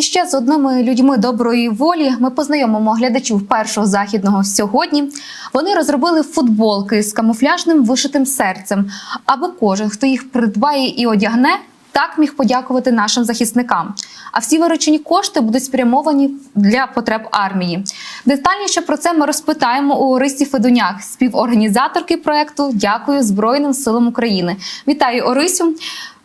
І ще з одними людьми доброї волі ми познайомимо глядачів першого західного сьогодні. Вони розробили футболки з камуфляжним вишитим серцем, аби кожен, хто їх придбає і одягне, так міг подякувати нашим захисникам. А всі виручені кошти будуть спрямовані для потреб армії. Детальніше про це ми розпитаємо у Орисі Федуняк, співорганізаторки проекту Дякую Збройним силам України. Вітаю, Орисю.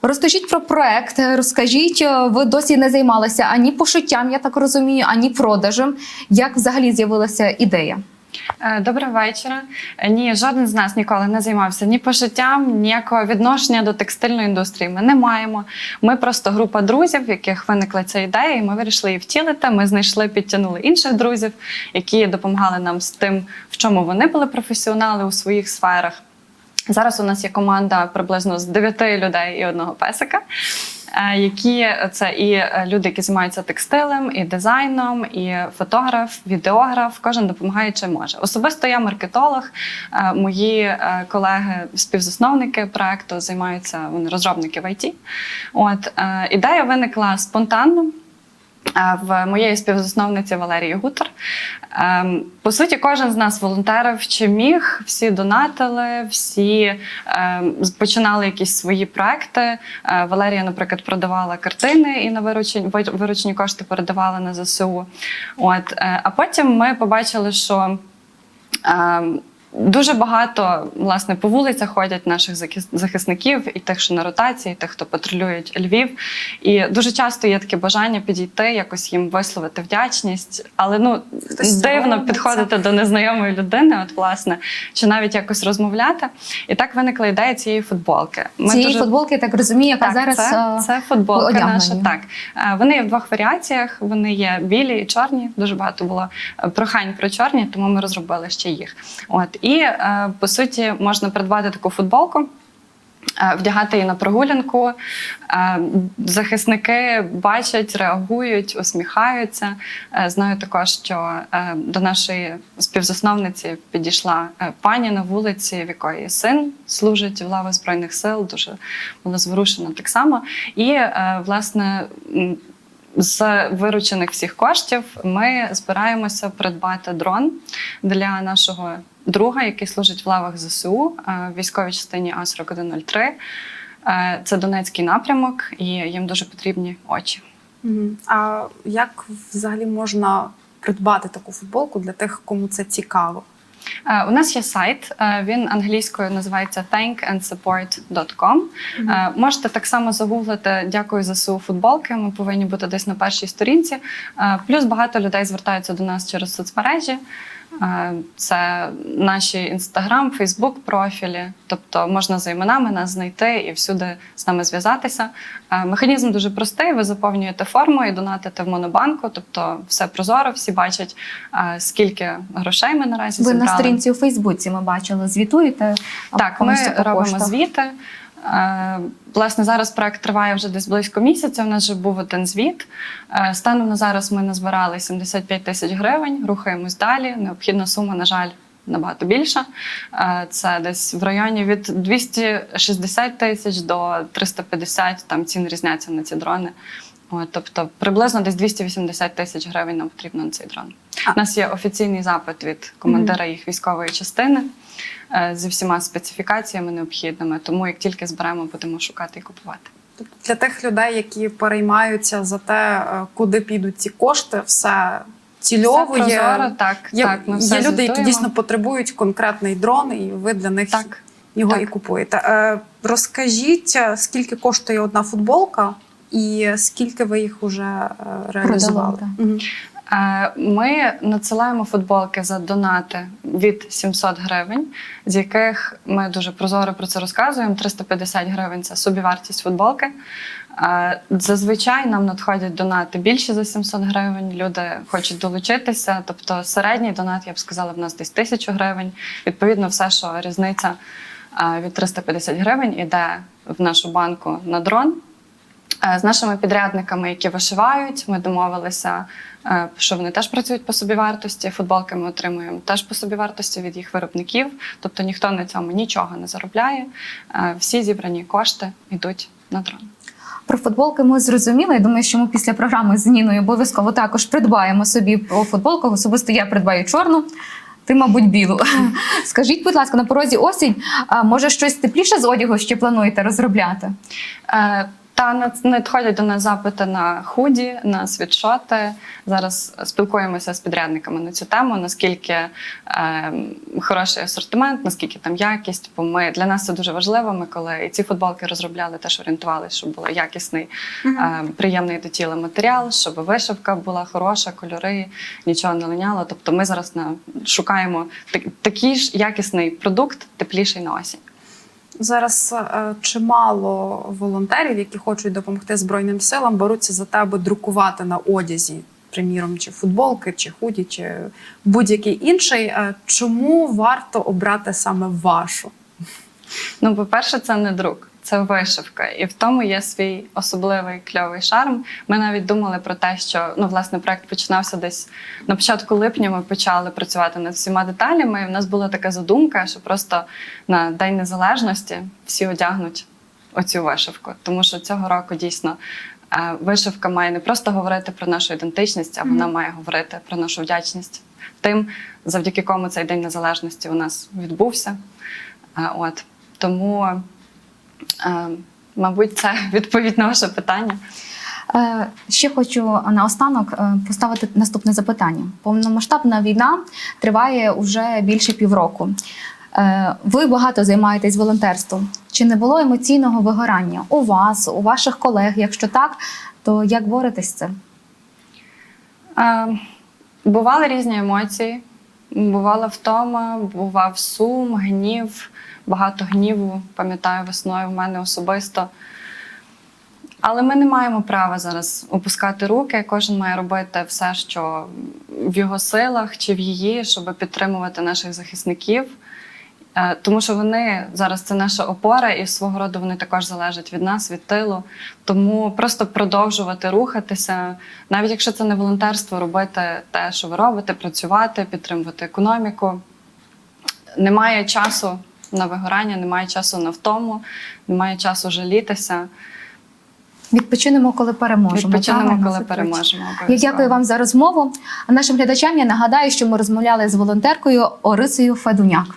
Розкажіть про проект. Розкажіть, е, ви досі не займалися ані пошиттям, я так розумію, ані продажем. Як взагалі з'явилася ідея? Е, Доброго вечора. Ні, жоден з нас ніколи не займався ні пошиттям, ніякого відношення до текстильної індустрії. Ми не маємо. Ми просто група друзів, в яких виникла ця ідея, і ми вирішили її втілити. Ми знайшли, підтягнули інших друзів, які допомагали нам з тим, в чому вони були професіонали у своїх сферах. Зараз у нас є команда приблизно з 9 людей і одного песика. е, Які це і е, люди, які займаються текстилем, і дизайном, і фотограф, відеограф, кожен допомагає чим може. Особисто я маркетолог. е, Мої колеги, співзасновники проекту, займаються вони розробники в ІТ. От ідея виникла спонтанно. В моєї співзасновниці Валерії Гутер. Ем, По суті, кожен з нас волонтерив чи міг, всі донатили, всі ем, починали якісь свої проекти. Е, Валерія, наприклад, продавала картини і на виручені, виручені кошти передавала на ЗСУ. От, е, а потім ми побачили, що. Дуже багато власне по вулицях ходять наших захис- захисників, і тих, що на ротації, і тих, хто патрулюють Львів. І дуже часто є таке бажання підійти, якось їм висловити вдячність. Але ну Хтось дивно підходити до незнайомої людини, от власне, чи навіть якось розмовляти. І так виникла ідея цієї футболки. Ми Цієї дуже- футболки, я так розумію, яка так, зараз це, е, це футболка одягнені. наша. Так Е, вони є в двох варіаціях. Вони є білі і чорні. Дуже багато було е, прохань про чорні, тому ми розробили ще їх. От і е, по суті можна придбати таку футболку. е, Вдягати її на прогулянку, Е, захисники бачать, реагують, усміхаються. Знаю також, що до нашої співзасновниці підійшла пані на вулиці, в якої син служить в лавах збройних сил. Дуже була зворушена так само. І власне. З виручених всіх коштів ми збираємося придбати дрон для нашого друга, який служить в лавах ЗСУ е, в військовій частині А4103. Е, Це Донецький напрямок, і їм дуже потрібні очі. А як взагалі можна придбати таку футболку для тих, кому це цікаво? Е, У нас є сайт, е, він англійською називається thankandsupport.com. Е, Можете так само загуглити Дякую ЗСУ футболки. Ми повинні бути десь на першій сторінці. Плюс багато людей звертаються до нас через соцмережі. Е, Це наші інстаграм, Фейсбук профілі. Тобто можна за іменами нас знайти і всюди з нами зв'язатися. Е, Механізм дуже простий. Ви заповнюєте форму і донатите в монобанку. Тобто все прозоро, всі бачать, е, скільки грошей ми наразі ви на сторінці у Фейсбуці ми бачили. Звітуєте Так, ми робимо коштах? звіти. Е, Власне, зараз проект триває вже десь близько місяця. У нас вже був один звіт. Е, Станом на зараз ми назбирали 75 тисяч гривень, рухаємось далі. Необхідна сума, на жаль, набагато більша. Е, Це десь в районі від 260 тисяч до 350, там ціни різняться на ці дрони. От, тобто приблизно десь 280 тисяч гривень нам потрібно на цей дрон. У нас є офіційний запит від командира їх військової частини е, зі всіма специфікаціями необхідними. Тому як тільки зберемо, будемо шукати і купувати. Тобто для тих людей, які переймаються за те, е, куди підуть ці кошти, все цільово Все є. так, Є, так, ми все є люди, які дійсно потребують конкретний дрон, і ви для них Так. його так. і купуєте. Е, розкажіть, е, скільки коштує одна футболка, і скільки ви їх вже е, реалізували? Е, Ми надсилаємо футболки за донати від 700 гривень, з яких ми дуже прозоро про це розказуємо. 350 гривень це собівартість футболки. Е, Зазвичай нам надходять донати більше за 700 гривень. Люди хочуть долучитися. Тобто середній донат, я б сказала, в нас десь 1000 гривень. Відповідно, все, що різниця від 350 гривень, іде в нашу банку на дрон. Е, З нашими підрядниками, які вишивають, ми домовилися, е, що вони теж працюють по собівартості. Футболки ми отримуємо теж по собівартості від їх виробників. Тобто ніхто на цьому нічого не заробляє. Е, Всі зібрані кошти йдуть на дрон. Про футболки ми зрозуміли. Я думаю, що ми після програми з Ніною обов'язково також придбаємо собі по футболку. Особисто я придбаю чорну. Ти, мабуть, білу. Скажіть, будь ласка, на порозі осінь, може щось тепліше з одягу ще плануєте розробляти? Та над- надходять до нас запити на худі, на світшоти. Зараз спілкуємося з підрядниками на цю тему, наскільки е, хороший асортимент, наскільки там якість. Бо ми для нас це дуже важливо. Ми коли і ці футболки розробляли, теж орієнтувалися, щоб був якісний, е, приємний до тіла матеріал, щоб вишивка була хороша, кольори, нічого не линяло. Тобто ми зараз на, шукаємо так, такий ж якісний продукт, тепліший на осінь. Зараз е, чимало волонтерів, які хочуть допомогти Збройним силам, беруться за те, аби друкувати на одязі, приміром, чи футболки, чи худі, чи будь-який інший. Е, Чому варто обрати саме вашу? Ну, по-перше, це не друк, це вишивка. І в тому є свій особливий кльовий шарм. Ми навіть думали про те, що ну, власне, проект починався десь на початку липня. Ми почали працювати над всіма деталями. І в нас була така задумка, що просто на День Незалежності всі одягнуть оцю вишивку. Тому що цього року дійсно. е, Вишивка має не просто говорити про нашу ідентичність, а вона має говорити про нашу вдячність тим, завдяки кому цей день незалежності у нас відбувся. Е, От тому, мабуть, це відповідь на ваше питання. Е, Ще хочу наостанок е, поставити наступне запитання. Повномасштабна війна триває вже більше півроку. Е, Ви багато займаєтесь волонтерством. Чи не було емоційного вигорання у вас, у ваших колег? Якщо так, то як боретесь з цим? Е, Бували різні емоції. Бувала втома, бував сум, гнів, багато гніву, пам'ятаю, весною в мене особисто. Але ми не маємо права зараз опускати руки. Кожен має робити все, що в його силах чи в її, щоб підтримувати наших захисників. Е, Тому що вони зараз це наша опора, і свого роду вони також залежать від нас, від тилу. Тому просто продовжувати рухатися, навіть якщо це не волонтерство, робити те, що ви робите, працювати, підтримувати економіку. Немає часу на вигорання, немає часу на втому, немає часу жалітися. Відпочинемо, коли переможемо. Відпочинемо, правильно? коли переможемо. Я дякую вам за розмову. А нашим глядачам я нагадаю, що ми розмовляли з волонтеркою Орисою Федуняк.